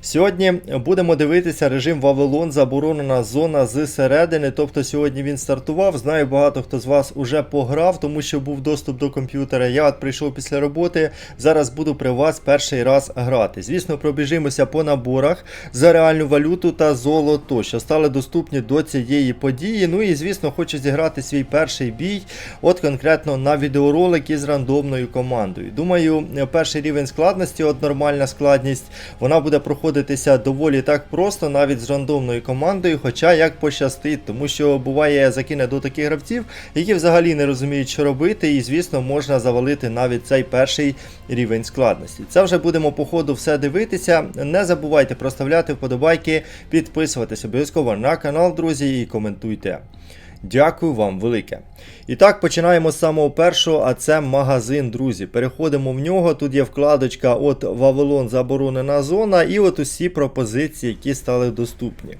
Сьогодні будемо дивитися режим Вавилон, заборонена зона з середини. Тобто сьогодні він стартував. Знаю, багато хто з вас уже пограв, тому що був доступ до комп'ютера. Я от прийшов після роботи. Зараз буду при вас перший раз грати. Звісно, пробіжимося по наборах за реальну валюту та золото, що стали доступні до цієї події. Ну і звісно, хочу зіграти свій перший бій. От конкретно на відеоролик із рандомною командою. Думаю, перший рівень складності, от нормальна складність, вона буде проходитися доволі так просто, навіть з рандомною командою, хоча як пощастить, тому що буває закине до таких гравців, які взагалі не розуміють, що робити, і звісно, можна завалити навіть цей перший рівень складності. Це вже будемо по ходу все дивитися. Не забувайте проставляти вподобайки, підписуватись обов'язково на канал, друзі, і коментуйте. Дякую вам велике. І так, починаємо з самого першого, а це магазин, друзі. Переходимо в нього. Тут є вкладочка от Вавилон заборонена зона, і от усі пропозиції, які стали доступні.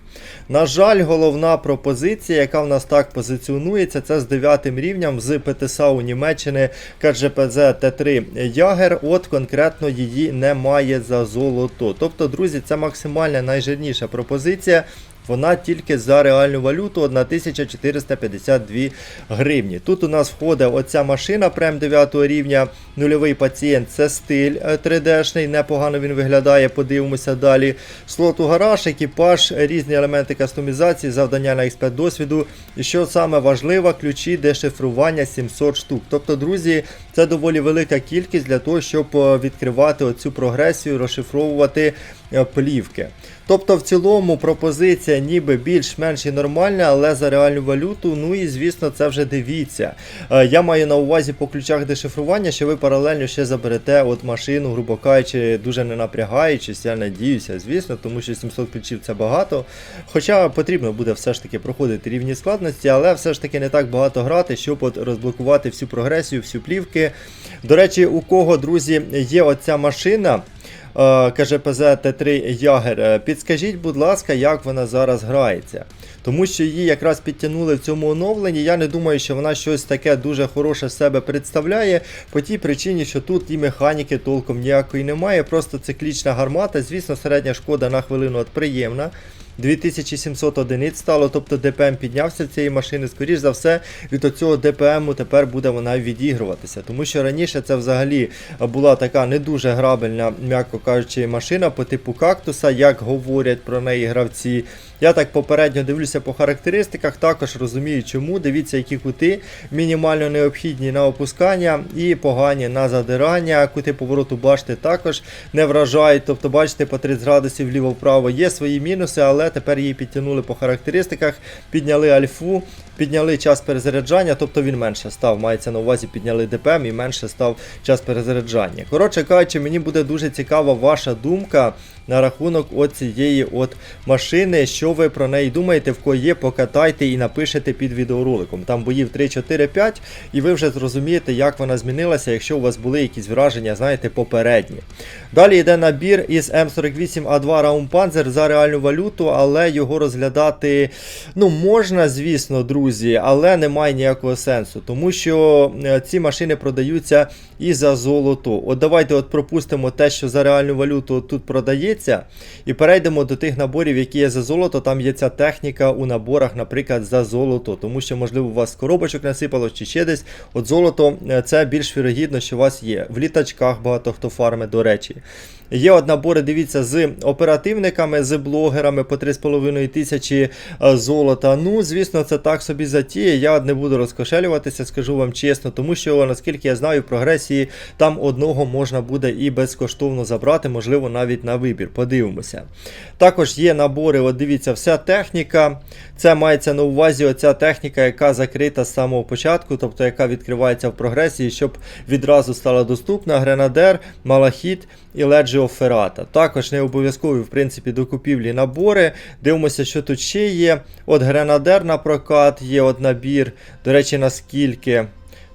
На жаль, головна пропозиція, яка в нас так позиціонується, це з 9 рівнем з ПТСА у Німеччини КЖПЗ Т3 Ягер. От конкретно її немає за золото. Тобто, друзі, це максимальна найжирніша пропозиція. Вона тільки за реальну валюту 1452 гривні. Тут у нас входить оця машина прем 9 рівня, нульовий пацієнт, це стиль 3D-шний, непогано він виглядає, подивимося далі. Слот у гараж, екіпаж, різні елементи кастомізації, завдання на експерт досвіду. І що саме важливо, ключі дешифрування 700 штук. Тобто, друзі, це доволі велика кількість для того, щоб е, відкривати оцю прогресію, розшифровувати е, плівки. Тобто, в цілому пропозиція ніби більш-менш і нормальна, але за реальну валюту. Ну і звісно, це вже дивіться. Е, Я маю на увазі по ключах дешифрування, що ви паралельно ще заберете от машину, грубо кажучи, дуже не напрягаючись, я надіюся, звісно, тому що 700 ключів це багато. Хоча потрібно буде все ж таки проходити рівні складності, але все ж таки не так багато грати, щоб от розблокувати всю прогресію, всю плівки. До речі, у кого, друзі, є оця машина. е, КЖПЗ Т3 Ягер. Підскажіть, будь ласка, як вона зараз грається. Тому що її якраз підтягнули в цьому оновленні. Я не думаю, що вона щось таке дуже хороше з себе представляє. По тій причині, що тут і механіки толком ніякої немає. Просто циклічна гармата. Звісно, середня шкода на хвилину от приємна. 2700 одиниць стало, тобто ДПМ піднявся цієї машини. Скоріш за все, від оцього ДПМу тепер буде вона відігруватися. Тому що раніше це взагалі була така не дуже грабельна, м'яко кажучи, машина по типу кактуса, як говорять про неї гравці. Я так попередньо дивлюся по характеристиках, також розумію, чому. Дивіться, які кути мінімально необхідні на опускання і погані на задирання. Кути повороту башти також не вражають. Тобто, бачите, по 30 градусів вліво-вправо є свої мінуси, але тепер її підтягнули по характеристиках, підняли альфу, підняли час перезаряджання, тобто він менше став. Мається на увазі, підняли ДПМ і менше став час перезаряджання. Коротше кажучи, мені буде дуже цікава ваша думка на рахунок оцієї от машини. Що ви про неї думаєте, в кого є, покатайте і напишете під відеороликом. Там боїв 3, 4, 5, і ви вже зрозумієте, як вона змінилася, якщо у вас були якісь враження, знаєте, попередні. Далі йде набір із М48А2 Raumpanzer за реальну валюту, але його розглядати ну, можна, звісно, друзі, але немає ніякого сенсу, тому що е, ці машини продаються і за золото. От давайте от пропустимо те, що за реальну валюту тут продається, і перейдемо до тих наборів, які є за золото. Там є ця техніка у наборах, наприклад, за золото, тому що, можливо, у вас коробочок насипало чи ще десь. От золото е, це більш вірогідно, що у вас є. В літачках багато хто фармить, до речі. Є от набори, дивіться, з оперативниками, з блогерами по 3,5 тисячі е, золота. Ну, звісно, це так собі затіє. Я не буду розкошелюватися, скажу вам чесно, тому що, наскільки я знаю, в прогресії там одного можна буде і безкоштовно забрати, можливо, навіть на вибір. Подивимося. Також є набори, от дивіться, вся техніка. Це мається на увазі оця техніка, яка закрита з самого початку, тобто яка відкривається в прогресії, щоб відразу стала доступна. Гренадер, Малахіт і Леджіо Феррата. Також не обов'язкові, в принципі, до купівлі набори. Дивимося, що тут ще є. От Гренадер на є от набір. До речі, наскільки.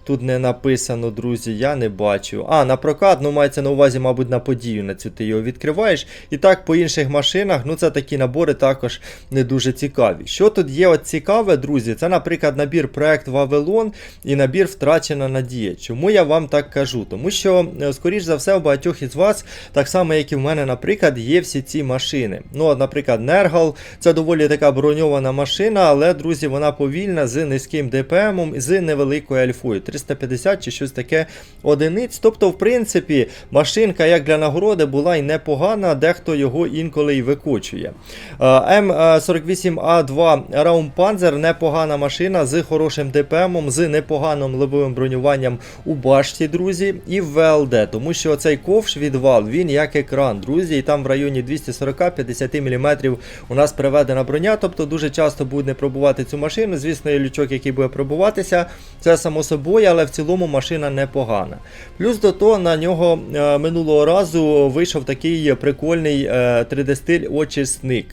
Тут не написано, друзі, я не бачу. А, на прокат, ну мається на увазі, мабуть, на подію на цю ти його відкриваєш. І так, по інших машинах, ну це такі набори також не дуже цікаві. Що тут є от цікаве, друзі? Це, наприклад, набір проект Вавилон і набір Втрачена надія. Чому я вам так кажу? Тому що, е, скоріш за все, у багатьох із вас, так само, як і в мене, наприклад, є всі ці машини. Ну, от, наприклад, Нергал, це доволі така броньована машина, але, друзі, вона повільна з низьким ДПМом з невеликою альфою. 350 чи щось таке одиниць. Тобто, в принципі, машинка як для нагороди була і непогана, дехто його інколи й викочує. Е, М48А2 Раумпанзер непогана машина з хорошим ДПМом, з непоганим лобовим бронюванням у башті, друзі, і в ВЛД, тому що цей ковш відвал, він як екран, друзі, і там в районі 240-50 мм у нас приведена броня, тобто дуже часто буде пробувати цю машину. Звісно, є лючок, який буде пробуватися, це само собою, але в цілому машина непогана. Плюс до того на нього е, минулого разу вийшов такий прикольний е, 3D-стиль очисник.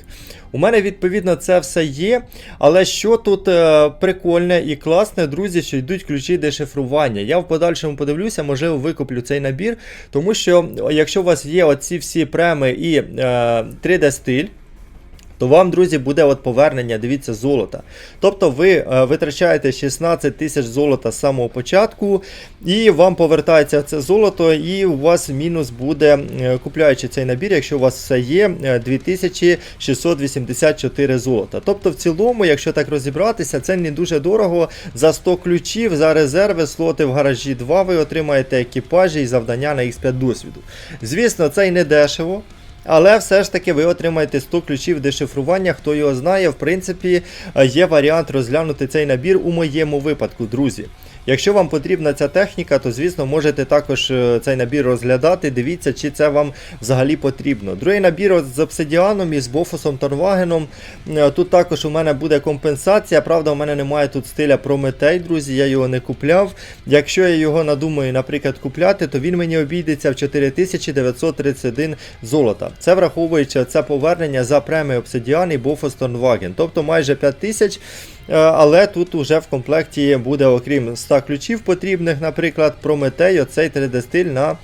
У мене відповідно це все є. Але що тут е, прикольне і класне, друзі, що йдуть ключі дешифрування. Я в подальшому подивлюся, можливо, викуплю цей набір, тому що якщо у вас є оці всі преми і е, 3D-стиль. То вам, друзі, буде от повернення, дивіться, золота. Тобто ви е, витрачаєте 16 тисяч золота з самого початку, і вам повертається це золото, і у вас мінус буде, е, купляючи цей набір, якщо у вас все є, е, 2684 золота. Тобто, в цілому, якщо так розібратися, це не дуже дорого. За 100 ключів, за резерви, слоти в гаражі 2 ви отримаєте екіпажі і завдання на X5 досвіду. Звісно, це й не дешево. Але все ж таки ви отримаєте 100 ключів дешифрування. Хто його знає, в принципі, е, є варіант розглянути цей набір у моєму випадку, друзі. Якщо вам потрібна ця техніка, то звісно можете також е, цей набір розглядати. Дивіться, чи це вам взагалі потрібно. Другий набір з обсидіаном і з бофусом Торвагеном. Е, Тут також у мене буде компенсація. Правда, у мене немає тут стиля Прометей, друзі, я його не купляв. Якщо я його надумаю, наприклад, купляти, то він мені обійдеться в 4931 золота. Це враховуючи це повернення за премію обсидіан і бофус Торваген. Тобто майже 5000. Е, Але тут уже в комплекті буде, окрім 100 ключів потрібних, наприклад, Прометей, оцей 3D-стиль на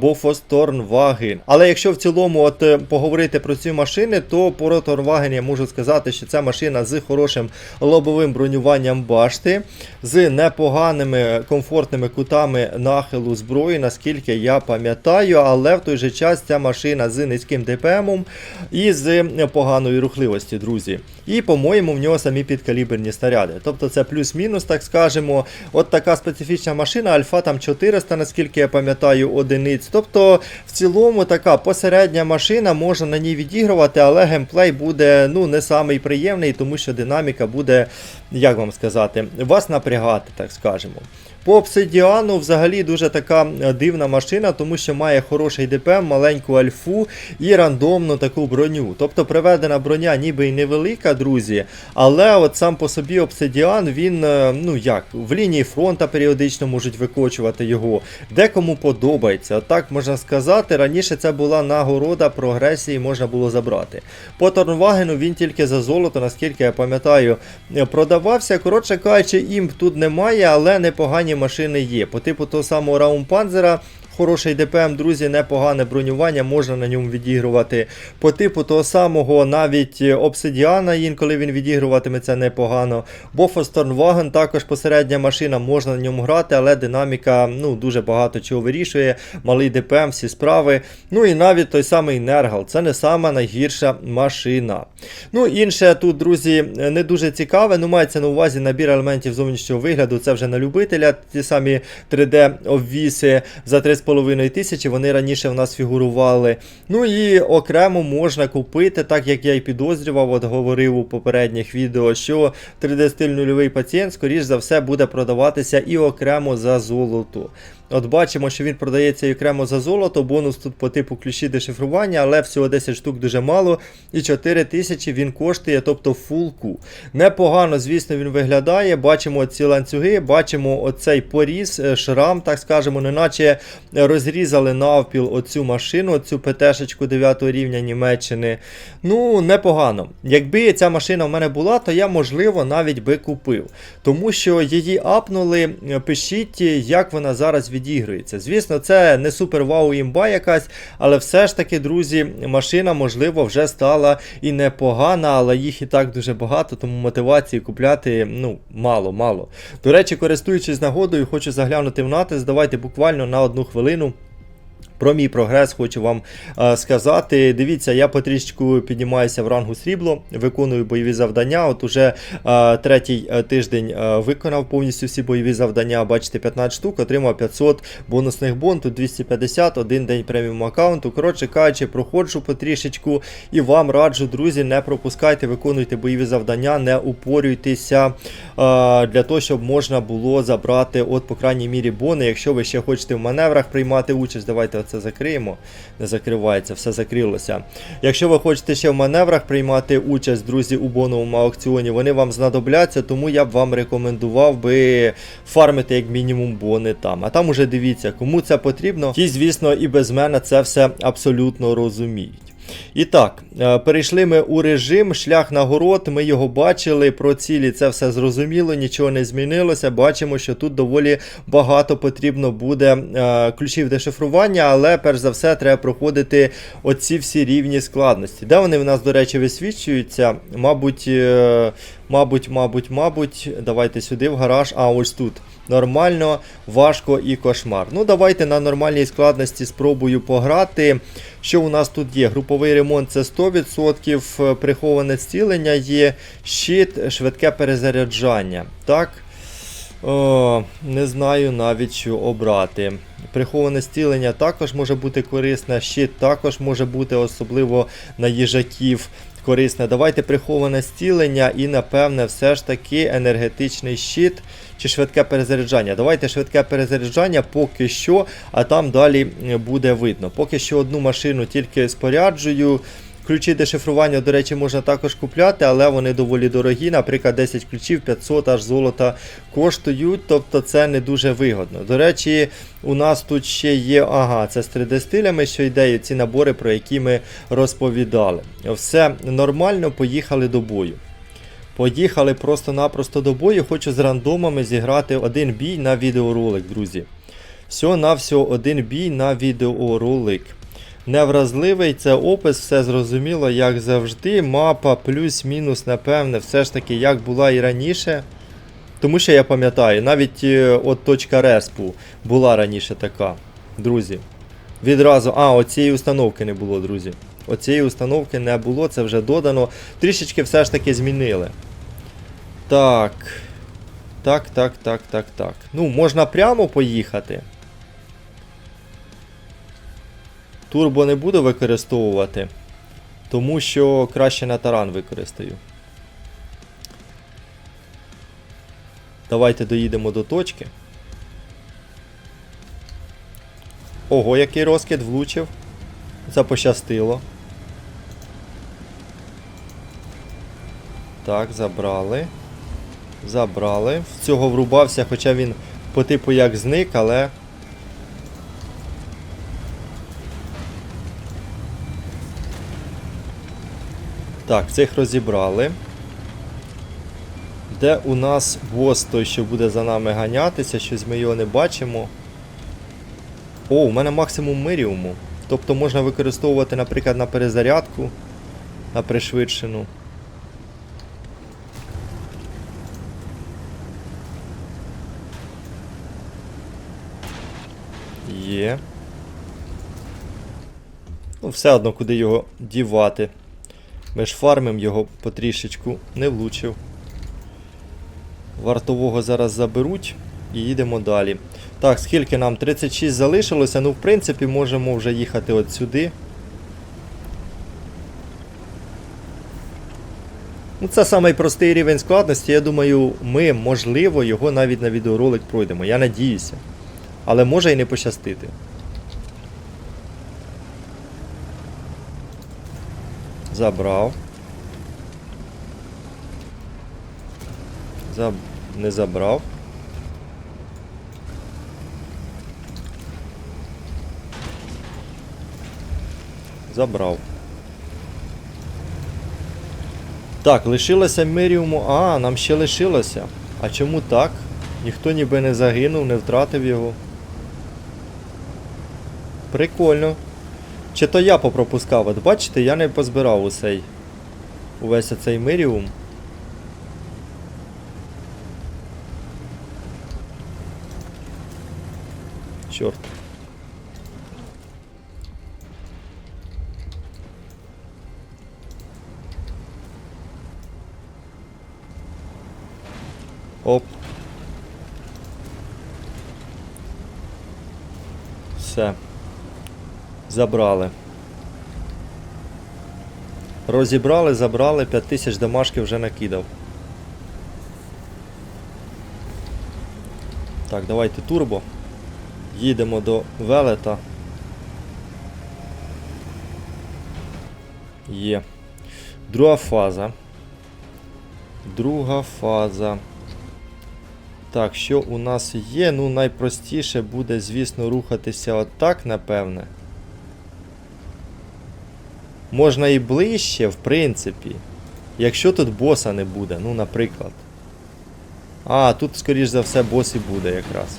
Бофос Торнваген. Але якщо в цілому от е, поговорити про ці машини, то про Торнваген я можу сказати, що це машина з хорошим лобовим бронюванням башти, з непоганими комфортними кутами нахилу зброї, наскільки я пам'ятаю, але в той же час ця машина з низьким ДПМом і з поганою рухливості, друзі. І, по-моєму, в нього самі підкаліберні снаряди. Тобто це плюс-мінус, так скажемо. От така специфічна машина, Альфа там 400, наскільки я пам'ятаю, одиниць. Тобто, в цілому така посередня машина, можна на ній відігрувати, але геймплей буде ну, не самий приємний, тому що динаміка буде, як вам сказати, вас напрягати, так скажемо. По обсидіану взагалі дуже така е, дивна машина, тому що має хороший ДПМ, маленьку альфу і рандомну таку броню. Тобто приведена броня ніби й невелика, друзі. Але от сам по собі обсидіан, він, е, ну як, в лінії фронта періодично можуть викочувати його. Декому подобається. Так можна сказати. Раніше це була нагорода прогресії, можна було забрати. По Торнвагену він тільки за золото, наскільки я пам'ятаю, е, продавався. Коротше кажучи, імп тут немає, але непогані машини є. По типу того самого Раумпанзера. Хороший ДПМ, друзі, непогане бронювання, можна на ньому відігрувати. По типу того самого навіть обсидіана, інколи він відігруватиметься непогано. Бофос Торнваген також посередня машина, можна на ньому грати, але динаміка ну, дуже багато чого вирішує. Малий ДПМ, всі справи. Ну і навіть той самий Нергал. Це не сама найгірша машина. Ну, інше тут, друзі, не дуже цікаве. Ну, мається на увазі набір елементів зовнішнього вигляду. Це вже на любителя. Ті самі 3D-обвіси за 3,5 тисячі. Вони раніше в нас фігурували. Ну і окремо можна купити, так як я і підозрював, от говорив у попередніх відео, що 3D-стиль нульовий пацієнт, скоріш за все, буде продаватися і окремо за золото. От бачимо, що він продається окремо за золото. Бонус тут по типу ключі дешифрування, але всього 10 штук дуже мало. І 4 тисячі він коштує, тобто фулку. Непогано, звісно, він виглядає. Бачимо ці ланцюги, бачимо оцей поріз, е, шрам, так скажемо, неначе розрізали навпіл оцю машину, оцю ПТшечку 9 рівня Німеччини. Ну, непогано. Якби ця машина в мене була, то я, можливо, навіть би купив. Тому що її апнули, е, пишіть, як вона зараз відігрується. Звісно, це не супер вау імба якась, але все ж таки, друзі, машина, можливо, вже стала і непогана, але їх і так дуже багато, тому мотивації купляти ну, мало, мало. До речі, користуючись нагодою, хочу заглянути в натиск. Давайте буквально на одну хвилину. Про мій прогрес хочу вам е, сказати. Дивіться, я потрішечку піднімаюся в рангу срібло, виконую бойові завдання. От уже е, третій е, тиждень е, виконав повністю всі бойові завдання. Бачите, 15 штук, отримав 500 бонусних бон, тут 250, один день преміум аккаунту. Коротше кажучи, проходжу потрішечку і вам раджу, друзі, не пропускайте, виконуйте бойові завдання, не упорюйтеся е, для того, щоб можна було забрати, от, по крайній мірі, бони. Якщо ви ще хочете в маневрах приймати участь, давайте це закриємо. Не закривається, все закрилося. Якщо ви хочете ще в маневрах приймати участь, друзі, у боновому аукціоні, вони вам знадобляться, тому я б вам рекомендував би фармити як мінімум бони там. А там уже дивіться, кому це потрібно. Ті, звісно, і без мене це все абсолютно розуміють. І так, е, перейшли ми у режим шлях нагород. Ми його бачили. Про цілі це все зрозуміло, нічого не змінилося. Бачимо, що тут доволі багато потрібно буде е, ключів дешифрування, але перш за все треба проходити оці всі рівні складності. Де вони в нас, до речі, висвічуються? Мабуть, е, мабуть, мабуть, мабуть, давайте сюди в гараж. А ось тут. Нормально, важко і кошмар. Ну, давайте на нормальній складності спробую пограти. Що у нас тут є? Груповий ремонт це 100%, е, приховане зцілення є, щит, швидке перезаряджання. Так. О, не знаю навіть що обрати. Приховане стілення також може бути корисне, щит також може бути, особливо на їжаків. Корисне. Давайте приховане стілення і, напевне, все ж таки енергетичний щит чи швидке перезаряджання. Давайте швидке перезаряджання поки що, а там далі буде видно. Поки що одну машину тільки споряджую. Ключі дешифрування, до речі, можна також купляти, але вони доволі дорогі. Наприклад, 10 ключів 500 аж золота коштують, тобто це не дуже вигодно. До речі, у нас тут ще є, ага, це з 3D-стилями, що йде, ці набори, про які ми розповідали. Все нормально, поїхали до бою. Поїхали просто-напросто до бою. Хочу з рандомами зіграти один бій на відеоролик, друзі. Всього на всього один бій на відеоролик. Невразливий, це опис, все зрозуміло, як завжди. Мапа плюс-мінус, напевне, все ж таки, як була і раніше. Тому що я пам'ятаю, навіть е, от точка респу була раніше така, друзі. Відразу, а, оцієї установки не було, друзі. Оцієї установки не було, це вже додано. Трішечки все ж таки змінили. Так. Так, так, так, так, так. Ну, можна прямо поїхати. Турбо не буду використовувати, тому що краще на таран використаю. Давайте доїдемо до точки. Ого, який розкид влучив. Це пощастило. Так, забрали. Забрали. В цього врубався, хоча він по типу як зник, але. Так, цих розібрали. Де у нас бос той, що буде за нами ганятися, щось ми його не бачимо. О, у мене максимум миріуму. Тобто можна використовувати, наприклад, на перезарядку, на пришвидшену. Є. Ну, все одно, куди його дівати. Ми ж фармим його потрішечку, не влучив. Вартового зараз заберуть і їдемо далі. Так, скільки нам? 36 залишилося. Ну, в принципі, можемо вже їхати от сюди. Ну, Це самий простий рівень складності. Я думаю, ми, можливо, його навіть на відеоролик пройдемо. Я надіюся. Але може і не пощастити. Забрав. Заб... Не забрав. Забрав. Так, лишилося Миріуму. А, нам ще лишилося. А чому так? Ніхто ніби не загинув, не втратив його. Прикольно. Чи то я попропускав? От бачите, я не позбирав усей. Увесь оцей Миріум. Чорт. Оп. Все. Забрали. Розібрали, забрали, 5000 домашки вже накидав. Так, давайте турбо. Їдемо до велета. Є. Друга фаза. Друга фаза. Так, що у нас є? Ну, найпростіше буде, звісно, рухатися отак, напевне. Можна і ближче, в принципі. Якщо тут боса не буде, ну, наприклад. А, тут, скоріш за все, бос і буде якраз.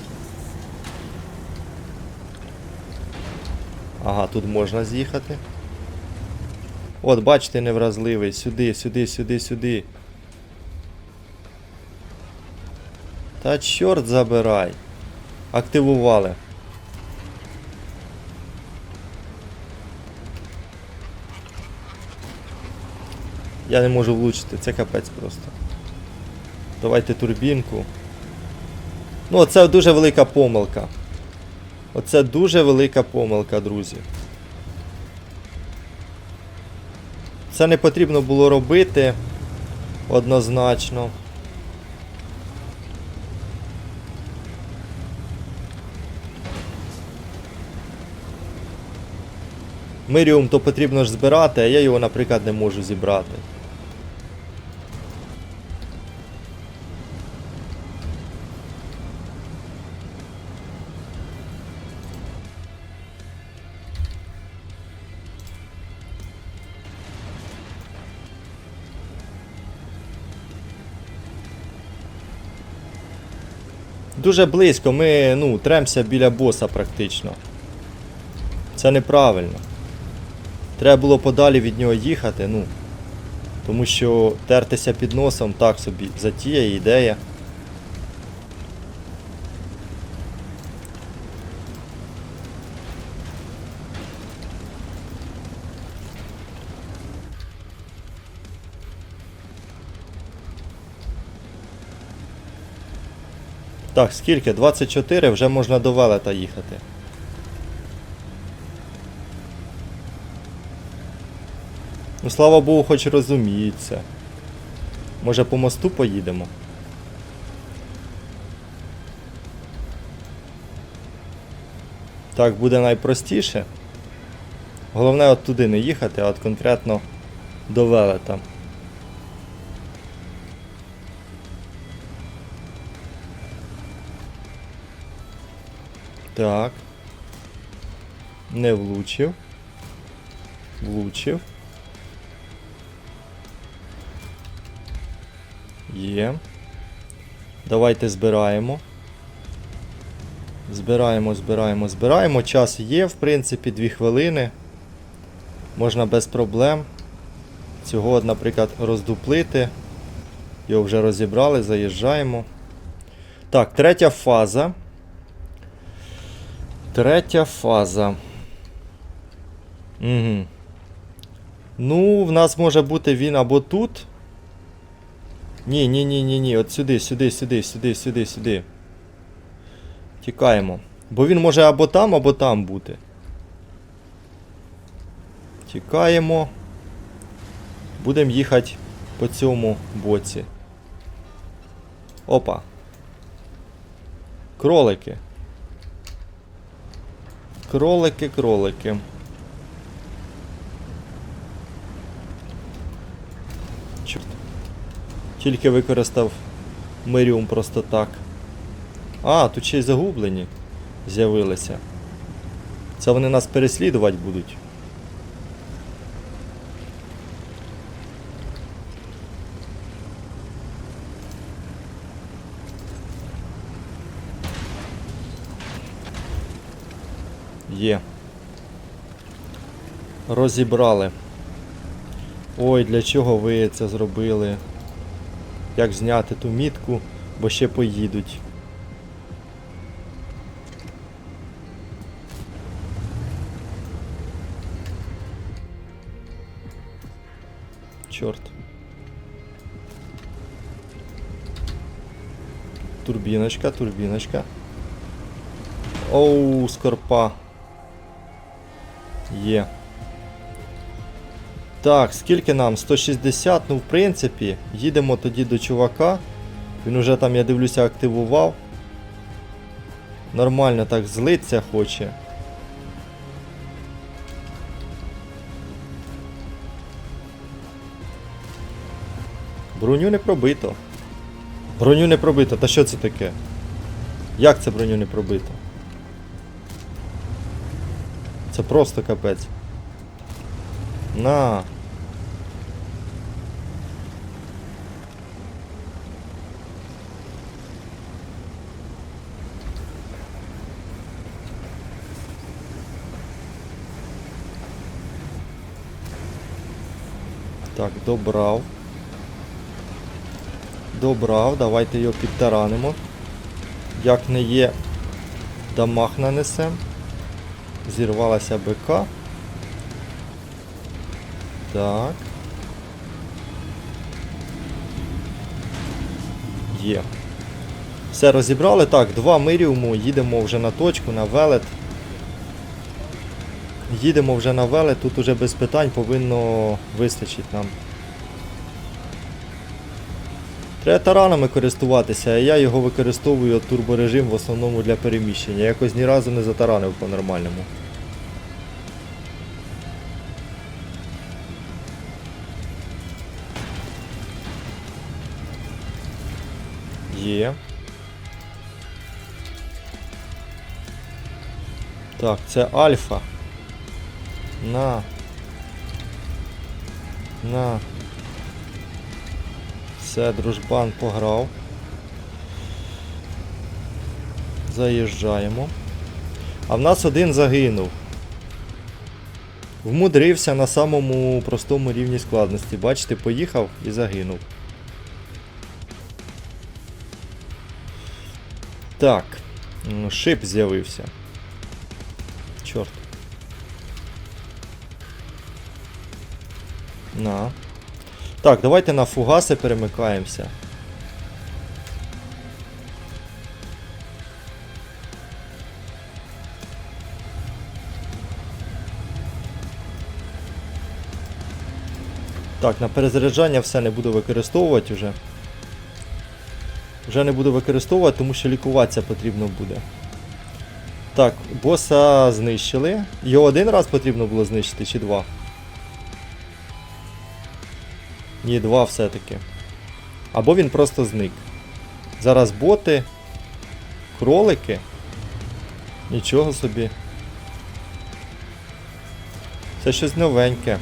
Ага, тут можна з'їхати. От, бачите, невразливий. Сюди, сюди, сюди, сюди. Та чорт забирай. Активували. Я не можу влучити, це капець просто. Давайте турбінку. Ну, оце дуже велика помилка. Оце дуже велика помилка, друзі. Це не потрібно було робити однозначно. Миріум то потрібно ж збирати, а я його, наприклад, не можу зібрати. Дуже близько, ми ну, тремся біля боса практично. Це неправильно. Треба було подалі від нього їхати, ну. Тому що тертися під носом так собі затія ідея. Так, скільки? 24 вже можна до велета їхати. Ну, слава Богу, хоч розуміється. Може по мосту поїдемо? Так, буде найпростіше. Головне от туди не їхати, а от конкретно до велета. Так. Не влучив. Влучив. Є. Давайте збираємо. Збираємо, збираємо, збираємо. Час є, в принципі, 2 хвилини. Можна без проблем. Цього, наприклад, роздуплити. Його вже розібрали, заїжджаємо. Так, третя фаза. Третя фаза. Угу. Ну, в нас може бути він або тут. Ні, ні, ні, ні, ні. От сюди, сюди, сюди, сюди, сюди, сюди. Тікаємо. Бо він може або там, або там бути. Тікаємо. Будемо їхати по цьому боці. Опа. Кролики. Кролики, кролики. Чорт. Тільки використав Миріум просто так. А, тут ще й загублені з'явилися. Це вони нас переслідувати будуть. Є. Розібрали. Ой, для чого ви це зробили? Як зняти ту мітку, бо ще поїдуть. Чорт. Турбіночка, турбіночка. Оу, скорпа. Є. Так, скільки нам? 160, ну в принципі, їдемо тоді до чувака. Він уже там, я дивлюся, активував. Нормально так злиться хоче. Броню не пробито. Броню не пробито. Та що це таке? Як це броню не пробито? Це просто капець. На. Так, добрав. Добрав, давайте його підтаранимо. Як не є, дамаг нанесем. Зірвалася БК. Так. Є. Все розібрали. Так, два миріуму, їдемо вже на точку, на велет. Їдемо вже на велет, тут уже без питань повинно вистачить нам. Треба таранами користуватися, а я його використовую турборежим в основному для переміщення. Якось ні разу не затаранив по-нормальному. Є. Так, це альфа. На. На. Все, дружбан пограв. Заїжджаємо. А в нас один загинув. Вмудрився на самому простому рівні складності. Бачите, поїхав і загинув. Так. Шип з'явився. Чорт. На. Так, давайте на фугаси перемикаємося. Так, на перезаряджання все не буду використовувати вже. Вже не буду використовувати, тому що лікуватися потрібно буде. Так, боса знищили. Його один раз потрібно було знищити чи два? Ні, два все-таки. Або він просто зник. Зараз боти. Кролики. Нічого собі. Це щось новеньке.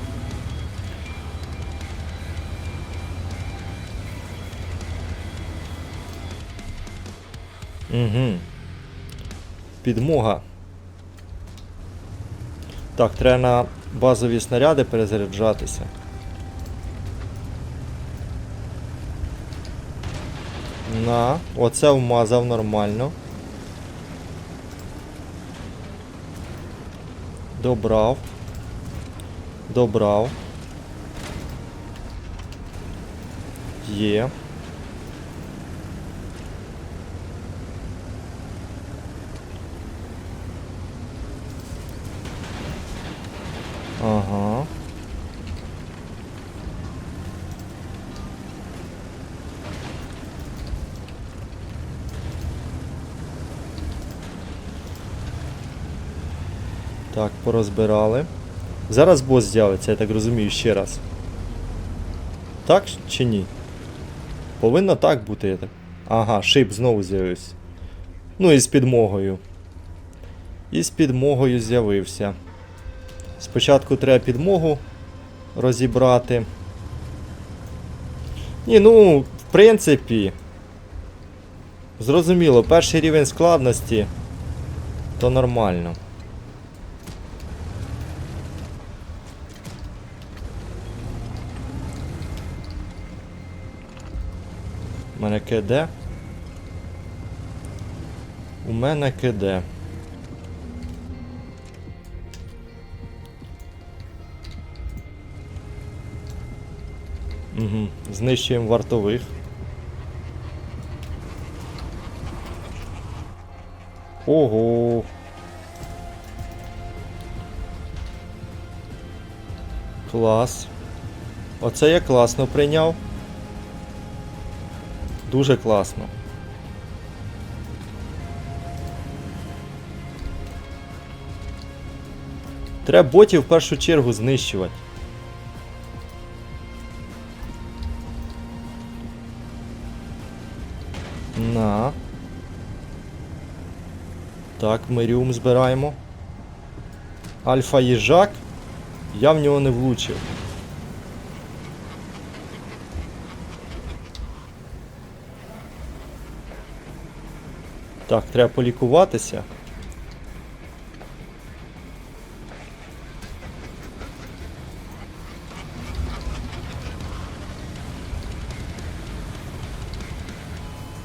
Угу. Підмога. Так, треба на базові снаряди перезаряджатися. На, оце вмазав нормально. Добрав. Добрав. Є. Ага. Так, порозбирали. Зараз бос з'явиться, я так розумію, ще раз. Так чи ні? Повинно так бути, я так. Ага, шип знову з'явився. Ну і з підмогою. І з підмогою з'явився. Спочатку треба підмогу розібрати. Ні, ну, в принципі. Зрозуміло, перший рівень складності то нормально. У мене КД. У мене КД. Угу. Знищуємо вартових. Ого. Клас. Оце я класно прийняв. Дуже класно. Треба ботів в першу чергу знищувати. На. Так, Меріум збираємо. Альфа їжак. Я в нього не влучив. Так, треба полікуватися.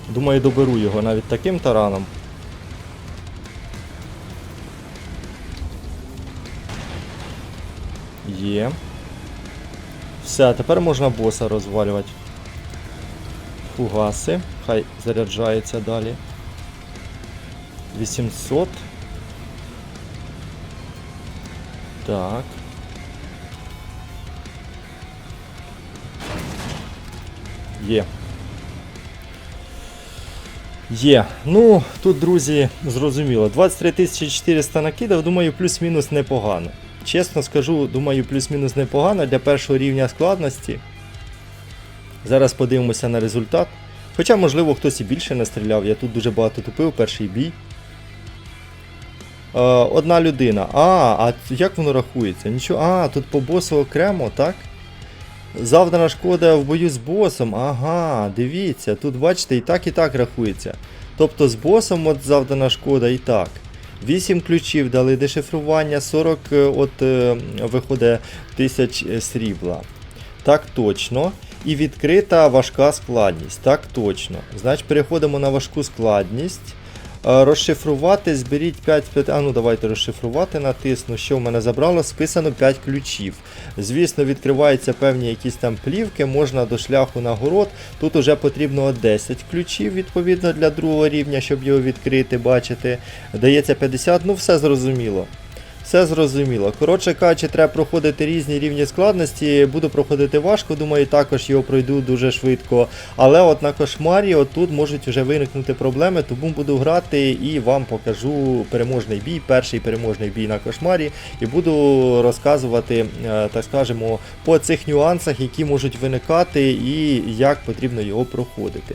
Думаю, доберу його навіть таким тараном. Є. Все, тепер можна боса розвалювати. Фугаси. Хай заряджається далі. 800. Так. Є. Є. Ну, тут, друзі, зрозуміло. 23 400 накидав, думаю, плюс-мінус непогано. Чесно скажу, думаю, плюс-мінус непогано для першого рівня складності. Зараз подивимося на результат. Хоча, можливо, хтось і більше не стріляв, я тут дуже багато тупив, перший бій. Е, одна людина. А, а як воно рахується? Нічого. А, тут по босу окремо, так? Завдана шкода в бою з босом. Ага, дивіться, тут бачите, і так, і так рахується. Тобто з босом от завдана шкода і так. 8 ключів дали дешифрування, 40 е, от, е, виходить тисяч срібла. Так точно. І відкрита важка складність. Так точно. Значить, переходимо на важку складність. Е, Розшифрувати, зберіть 5, 5. А ну давайте розшифрувати, натисну. Що в мене забрало? Списано 5 ключів. Звісно, відкриваються певні якісь там плівки, можна до шляху нагород. Тут уже потрібно 10 ключів, відповідно, для другого рівня, щоб його відкрити, бачити. Дається 50, ну все зрозуміло. Все зрозуміло. Коротше кажучи, треба проходити різні рівні складності. Буду проходити важко, думаю, також його пройду дуже швидко. Але от на кошмарі отут можуть вже виникнути проблеми, тому буду грати і вам покажу переможний бій, перший переможний бій на кошмарі, і буду розказувати, е, так скажемо, по цих нюансах, які можуть виникати, і як потрібно його проходити.